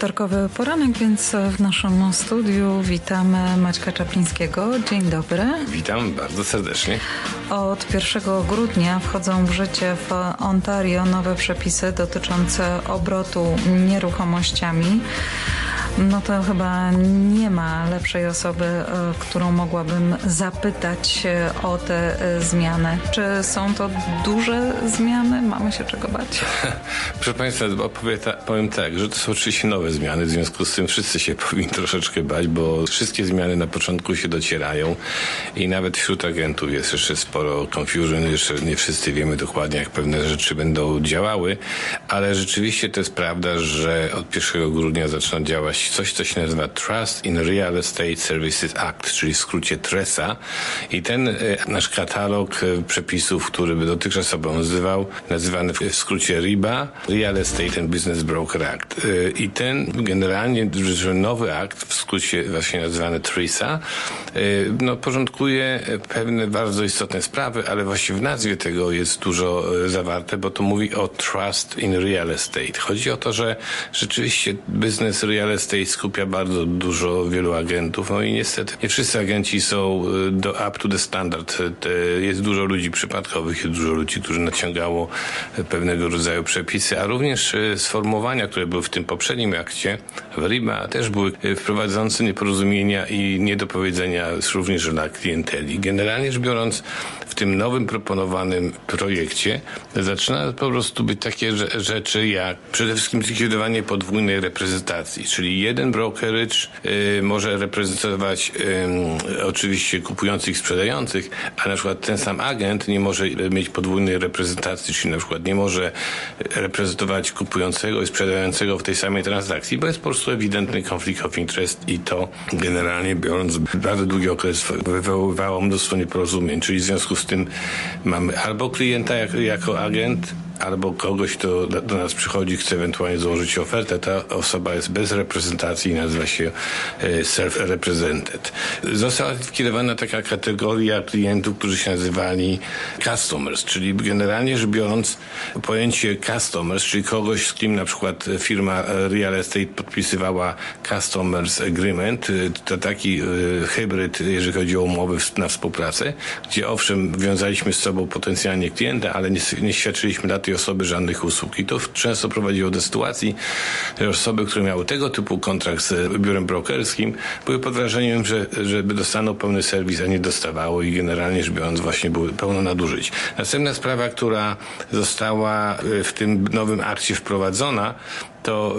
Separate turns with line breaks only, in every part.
wtorkowy poranek, więc w naszym studiu witamy Maćka Czaplińskiego. Dzień dobry.
Witam bardzo serdecznie.
Od 1 grudnia wchodzą w życie w Ontario nowe przepisy dotyczące obrotu nieruchomościami. No to chyba nie ma lepszej osoby, e, którą mogłabym zapytać o te e, zmiany. Czy są to duże zmiany? Mamy się czego bać?
Proszę Państwa, powiem tak, że to są oczywiście nowe zmiany, w związku z tym wszyscy się powinni troszeczkę bać, bo wszystkie zmiany na początku się docierają i nawet wśród agentów jest jeszcze sporo confusion, jeszcze nie wszyscy wiemy dokładnie, jak pewne rzeczy będą działały, ale rzeczywiście to jest prawda, że od 1 grudnia zaczną działać coś, co się nazywa Trust in Real Estate Services Act, czyli w skrócie TRESA. I ten e, nasz katalog e, przepisów, który by dotychczas obowiązywał, nazywany w skrócie RIBA, Real Estate and Business Broker Act. E, I ten generalnie, nowy akt, w skrócie właśnie nazywany TRISA, no, porządkuje pewne bardzo istotne sprawy, ale właśnie w nazwie tego jest dużo zawarte, bo to mówi o Trust in Real Estate. Chodzi o to, że rzeczywiście biznes real estate skupia bardzo dużo wielu agentów, no i niestety nie wszyscy agenci są y, do up to the standard. Jest dużo ludzi przypadkowych, jest dużo ludzi, którzy naciągało pewnego rodzaju przepisy, a również y, sformułowania, które były w tym poprzednim akcie, w RIBA, też były y, wprowadzające nieporozumienia i niedopowiedzenia również dla klienteli. Generalnie rzecz biorąc, w tym nowym proponowanym projekcie zaczyna po prostu być takie rzeczy jak przede wszystkim zlikwidowanie podwójnej reprezentacji, czyli jeden brokerage y, może reprezentować y, oczywiście kupujących i sprzedających, a na przykład ten sam agent nie może mieć podwójnej reprezentacji, czyli na przykład nie może reprezentować kupującego i sprzedającego w tej samej transakcji, bo jest po prostu ewidentny konflikt of interest i to generalnie biorąc bardzo długi okres wywoływało mnóstwo nieporozumień, czyli w związku z tym mamy albo klienta jako, jako agent, albo kogoś, kto do nas przychodzi, chce ewentualnie założyć ofertę, ta osoba jest bez reprezentacji i nazywa się e, self-represented. Została skierowana taka kategoria klientów, którzy się nazywali customers, czyli generalnie rzecz biorąc pojęcie customers, czyli kogoś, z kim na przykład firma real estate podpisywała customers agreement, e, to taki e, hybryd, jeżeli chodzi o umowy na współpracę, gdzie owszem, wiązaliśmy z sobą potencjalnie klienta, ale nie, nie świadczyliśmy dla tej osoby żadnych usług. I to często prowadziło do sytuacji, że osoby, które miały tego typu kontrakt z biurem brokerskim, były pod wrażeniem, że żeby dostaną pełny serwis, a nie dostawało i generalnie rzecz biorąc właśnie były pełno nadużyć. Następna sprawa, która została w tym nowym akcie wprowadzona, to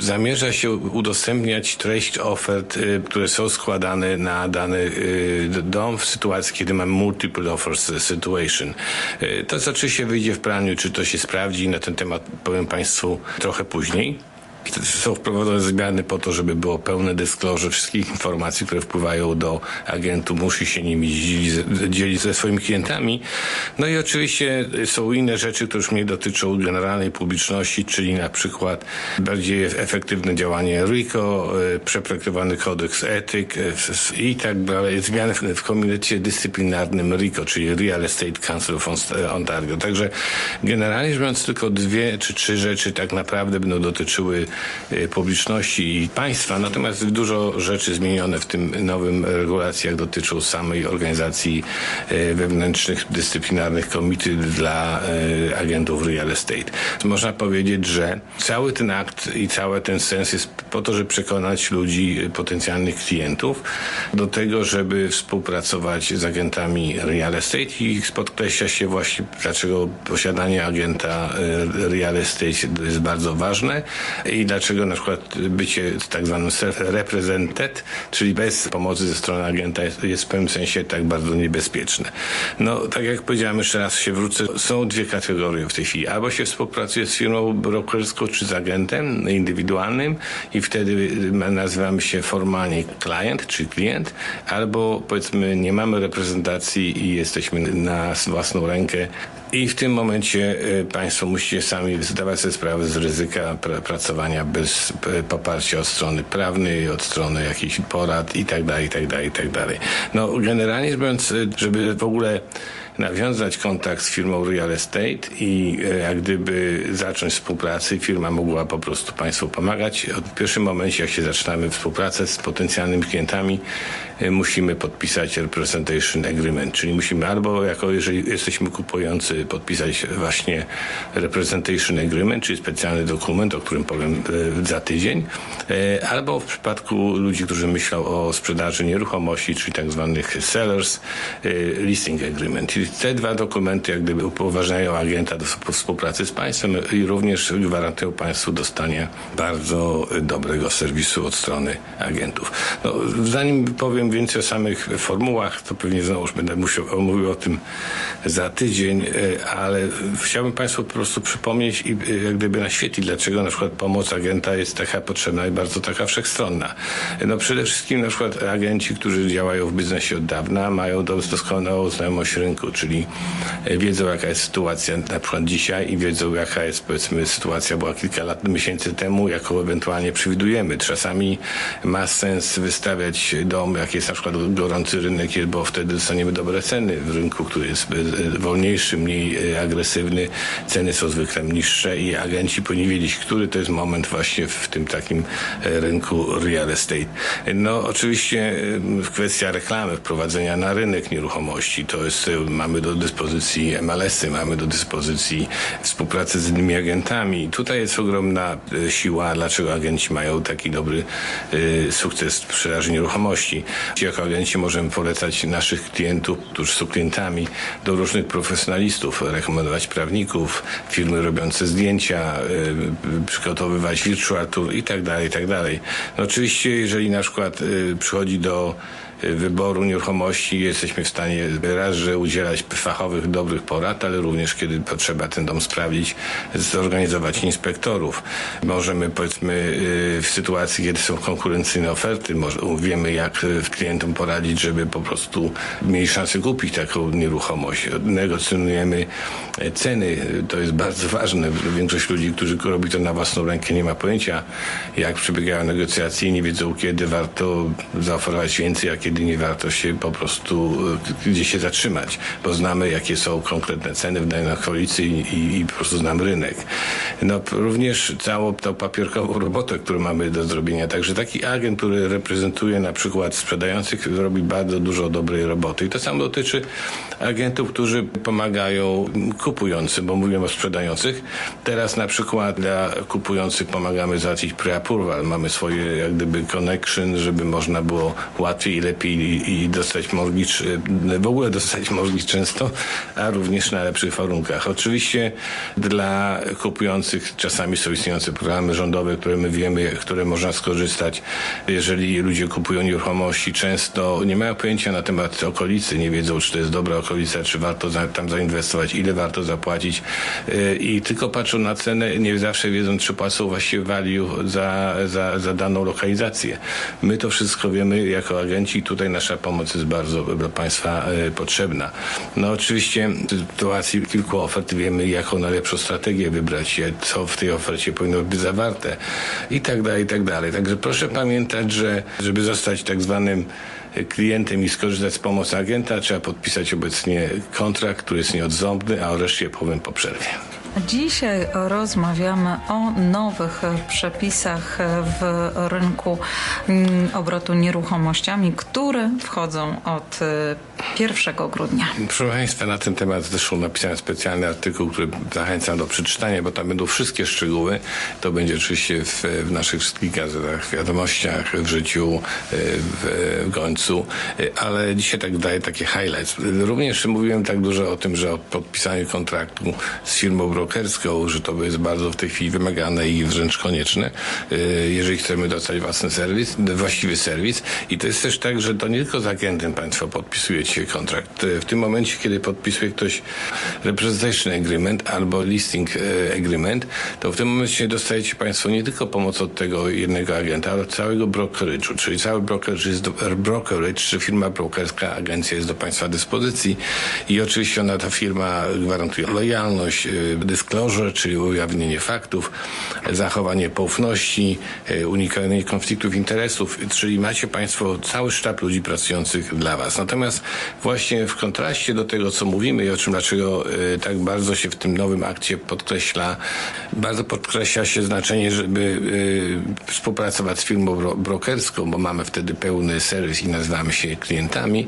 e, zamierza się udostępniać treść ofert, e, które są składane na dany e, dom w sytuacji, kiedy mamy multiple offers situation. To oczywiście wyjdzie w praniu, czy to się sprawdzi. Na ten temat powiem Państwu trochę później. Są wprowadzone zmiany po to, żeby było pełne disclosure wszystkich informacji, które wpływają do agentu. Musi się nimi dzielić, ze swoimi klientami. No i oczywiście są inne rzeczy, które już mnie dotyczą generalnej publiczności, czyli na przykład bardziej efektywne działanie RICO, e, przeprojektowany kodeks etyk e, i tak dalej. Zmiany w komitecie dyscyplinarnym RICO, czyli Real Estate Council of Ontario. Także generalnie rzecz biorąc tylko dwie czy trzy rzeczy tak naprawdę będą dotyczyły publiczności i państwa, natomiast dużo rzeczy zmienione w tym nowym regulacjach dotyczą samej organizacji y, wewnętrznych, dyscyplinarnych komity dla y, agentów real estate. Można powiedzieć, że cały ten akt i cały ten sens jest po to, żeby przekonać ludzi, potencjalnych klientów do tego, żeby współpracować z agentami real estate. I podkreśla się właśnie, dlaczego posiadanie agenta real estate jest bardzo ważne i dlaczego na przykład bycie tak zwanym self-represented, czyli bez pomocy ze strony agenta jest, jest w pewnym sensie tak bardzo niebezpieczne. No, tak jak powiedziałem, jeszcze raz się wrócę, są dwie kategorie w tej chwili. Albo się współpracuje z firmą brokerską czy z agentem indywidualnym i wtedy nazywamy się formalnie klient czy klient, albo powiedzmy nie mamy reprezentacji i jesteśmy na własną rękę i w tym momencie y, Państwo musicie sami zdawać sobie sprawę z ryzyka pr pracowania bez poparcia od strony prawnej, od strony jakichś porad i tak dalej, i tak dalej, i tak dalej. No generalnie rzecz biorąc, y, żeby w ogóle nawiązać kontakt z firmą Real Estate i e, jak gdyby zacząć współpracę. Firma mogła po prostu Państwu pomagać. Od pierwszym momencie, jak się zaczynamy współpracę z potencjalnymi klientami, e, musimy podpisać Representation Agreement, czyli musimy albo jako jeżeli jesteśmy kupujący podpisać właśnie Representation Agreement, czyli specjalny dokument, o którym powiem e, za tydzień, albo w przypadku ludzi, którzy myślą o sprzedaży nieruchomości, czyli tak zwanych sellers, listing agreement. Czyli te dwa dokumenty jak gdyby upoważniają agenta do współpracy z państwem i również gwarantują państwu dostanie bardzo dobrego serwisu od strony agentów. No, zanim powiem więcej o samych formułach, to pewnie znowuż będę musiał mówił o tym za tydzień, e, ale chciałbym Państwu po prostu przypomnieć i e, jak gdyby naświetlić, dlaczego na przykład pomoc agenta jest taka potrzebna i bardzo taka wszechstronna. No przede wszystkim na przykład agenci, którzy działają w biznesie od dawna, mają dos- doskonałą znajomość rynku, czyli e, wiedzą jaka jest sytuacja na przykład dzisiaj i wiedzą jaka jest powiedzmy sytuacja była kilka lat, miesięcy temu, jaką ewentualnie przewidujemy. Czasami ma sens wystawiać dom, jak jest na przykład gorący rynek, bo wtedy dostaniemy dobre ceny w rynku, który jest e, wolniejszy, mniej e, agresywny. Ceny są zwykle niższe i agenci powinni wiedzieć, który to jest moment właśnie w tym takim rynku real estate. No oczywiście kwestia reklamy, wprowadzenia na rynek nieruchomości, to jest, mamy do dyspozycji MLS-y, mamy do dyspozycji współpracę z innymi agentami. Tutaj jest ogromna e, siła, dlaczego agenci mają taki dobry e, sukces w sprzedaży nieruchomości. Jako agenci możemy polecać naszych klientów, którzy są klientami, do różnych profesjonalistów, rekomendować prawników, firmy robiące zdjęcia, y, przygotowywać virtual tour i tak dalej, i tak dalej. No oczywiście, jeżeli na przykład przychodzi do wyboru nieruchomości jesteśmy w stanie raz, że udzielać fachowych, dobrych porad, ale również kiedy potrzeba ten dom sprawdzić, zorganizować inspektorów. Możemy powiedzmy y, w sytuacji, kiedy są konkurencyjne oferty, wiemy jak y, klientom poradzić, żeby po prostu mieli szansę kupić taką nieruchomość. Negocjujemy ceny, to jest bardzo ważne. Większość ludzi, którzy robi to na własną rękę nie ma pojęcia jak przebiegają negocjacje i nie wiedzą kiedy warto zaoferować więcej, a kiedy nie warto się po prostu y, gdzieś się zatrzymać, bo znamy jakie są konkretne ceny w danej okolicy i, i, po prostu znam rynek. No również całą tą papierkową robotę, którą mamy do zrobienia. Także taki agent, który reprezentuje na przykład sprzedających, robi bardzo dużo dobrej roboty. I to samo dotyczy agentów, którzy pomagają kupującym, bo mówimy o sprzedających. Teraz na przykład dla kupujących pomagamy załatwić pre-approval. Mamy swoje jak gdyby connection, żeby można było łatwiej i lepiej i, dostać y, w ogóle dostać mortgage często, a również na lepszych warunkach. Oczywiście dla kupujących czasami są istniejące programy rządowe, które my wiemy, które można skorzystać. Jeżeli ludzie kupują nieruchomości, często nie mają pojęcia na temat okolicy, nie wiedzą, czy to jest dobra okolica, czy warto tam zainwestować, ile warto zapłacić y, i tylko patrzą na cenę, nie zawsze wiedzą, czy płacą właściwie value za, za, za daną lokalizację. My to wszystko wiemy jako agenci tutaj nasza pomoc jest bardzo dla Państwa y, potrzebna. No oczywiście w sytuacji kilku ofert wiemy, jaką najlepszą strategię wybrać, co w tej ofercie powinno być zawarte i tak dalej, i tak dalej. Także proszę pamiętać, że żeby zostać tak zwanym klientem i skorzystać z pomocy agenta, trzeba podpisać obecnie kontrakt, który jest nieodzowny, a o reszcie powiem po przerwie.
Dzisiaj rozmawiamy o nowych przepisach w rynku mm, obrotu nieruchomościami, które wchodzą od y, 1 grudnia.
Proszę Państwa, na ten temat zresztą napisałem specjalny artykuł, który zachęcam do przeczytania, bo tam będą wszystkie szczegóły. To będzie oczywiście w, w naszych wszystkich gazetach, wiadomościach, w życiu, w, w końcu, ale dzisiaj tak daję takie highlights. Również mówiłem tak dużo o tym, że o podpisaniu kontraktu z firmą brokerską, że to jest bardzo w tej chwili wymagane i wręcz konieczne, jeżeli chcemy dostać własny serwis, właściwy serwis. I to jest też tak, że to nie tylko z agentem Państwo podpisujecie kontrakt. W tym momencie, kiedy podpisuje ktoś representation agreement albo listing e, agreement, to w tym momencie dostajecie Państwo nie tylko pomoc od tego jednego agenta, ale od całego brokerage'u, czyli cały brokerage jest do, brokerage, czy firma brokerska, agencja jest do Państwa dyspozycji i oczywiście ona, ta firma gwarantuje lojalność, e, disclosure, czyli ujawnienie faktów, zachowanie poufności, e, unikanie konfliktów interesów, czyli macie Państwo cały sztab ludzi pracujących dla Was. Natomiast właśnie w kontraście do tego, co mówimy i o czym dlaczego y, tak bardzo się w tym nowym akcie podkreśla, bardzo podkreśla się znaczenie, żeby y, współpracować z firmą bro- brokerską, bo mamy wtedy pełny serwis i nazywamy się klientami,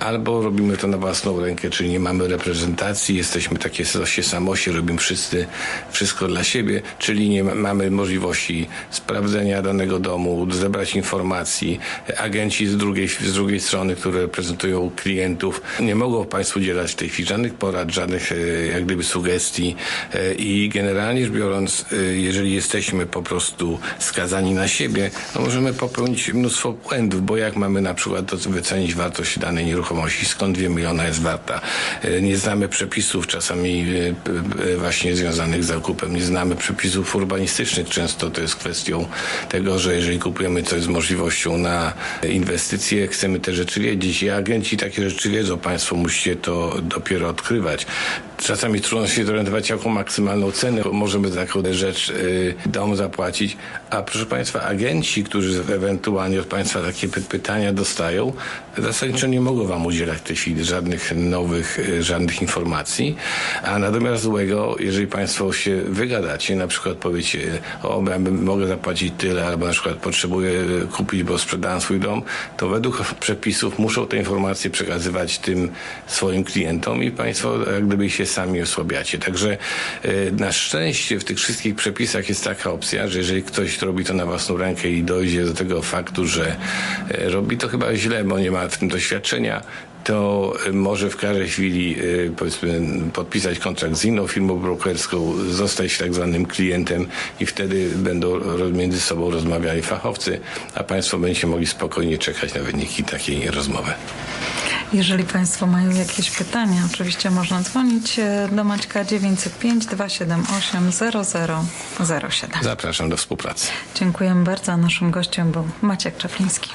albo robimy to na własną rękę, czyli nie mamy reprezentacji, jesteśmy takie się samosie, robimy wszyscy wszystko dla siebie, czyli nie ma, mamy możliwości sprawdzenia danego domu, zebrać informacji. Agenci z drugiej, z drugiej strony, które reprezentują klientów, nie mogą Państwu udzielać chwili żadnych porad, żadnych e, jak gdyby sugestii. E, i generalnie rzecz biorąc, e, jeżeli jesteśmy po prostu skazani na siebie, no możemy popełnić mnóstwo błędów, bo jak mamy na przykład to wycenić wartość danej nieruchomości, skąd wiemy, ile ona jest warta. Nie znamy przepisów czasami właśnie związanych z zakupem, nie znamy przepisów urbanistycznych. Często to jest kwestią tego, że jeżeli kupujemy coś z możliwością na inwestycje, chcemy te rzeczy wiedzieć. I agenci takie rzeczy wiedzą. Państwo musicie to dopiero odkrywać. Czasami trudno się zorientować, jaką maksymalną cenę możemy za taką rzecz y, dom zapłacić. A proszę Państwa, agenci, którzy ewentualnie od Państwa takie py- pytania dostają, zasadniczo nie mogą Wam udzielać w tej chwili żadnych nowych, y, żadnych informacji. A na domiar złego, jeżeli Państwo się wygadacie, na przykład powiecie, o, ja bym- mogę zapłacić tyle, albo na przykład potrzebuję y, kupić, bo sprzedałem swój dom, to według przepisów muszą te informacje przekazywać tym swoim klientom i Państwo jak gdyby się sami osłabiacie. Także y, na szczęście w tych wszystkich przepisach jest taka opcja, że jeżeli ktoś robi to na własną rękę i dojdzie do tego faktu, że y, robi to chyba źle, bo nie ma w tym doświadczenia, to y, może w każdej chwili powiedzmy podpisać kontrakt z inną firmą brokerską, zostać tak zwanym klientem i wtedy będą między sobą rozmawiali fachowcy, a Państwo będziecie mogli spokojnie czekać na wyniki takiej rozmowy.
Jeżeli Państwo mają jakieś pytania, oczywiście można dzwonić e, do Maćka 905 278 0007.
Zapraszam do współpracy.
Dziękujemy bardzo. Naszym gościem był Maciek Czapliński.